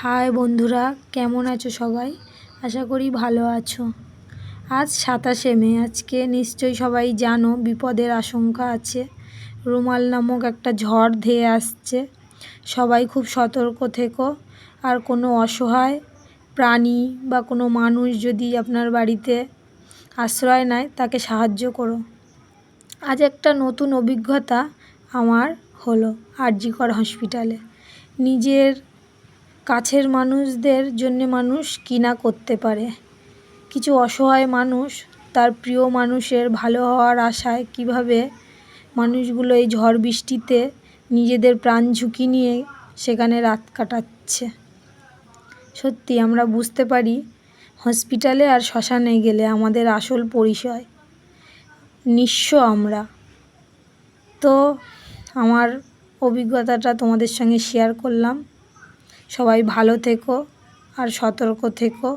High বন্ধুরা, কেমন আছো সবাই? আশা করি ভালো আছো। আজ সাতাশে মে, আজকে নিশ্চয়ই সবাই জানো বিপদের আশঙ্কা আছে। রুমাল নামক একটা ঝড় ধেয়ে আসছে। সবাই খুব সতর্ক থেকো। আর কোনো অসহায় প্রাণী বা কোনো মানুষ যদি আপনার বাড়িতে আশ্রয় নেয়, তাকে সাহায্য করো। আজ একটা নতুন অভিজ্ঞতা আমার হলো আরজিকর হসপিটালে। নিজের কাছের মানুষদের জন্যে মানুষ কিনা করতে পারে। কিছু অসহায় মানুষ তার প্রিয় মানুষের ভালো হওয়ার আশায় কীভাবে মানুষগুলো এই ঝড় বৃষ্টিতে নিজেদের প্রাণ ঝুঁকি নিয়ে সেখানে রাত কাটাচ্ছে। সত্যি আমরা বুঝতে পারি, হসপিটালে আর শ্মশানে গেলে আমাদের আসল পরিচয় নিঃস্ব আমরা। তো আমার অভিজ্ঞতাটা তোমাদের সঙ্গে শেয়ার করলাম। সবাই ভালো থেকো আর সতর্ক থেকো।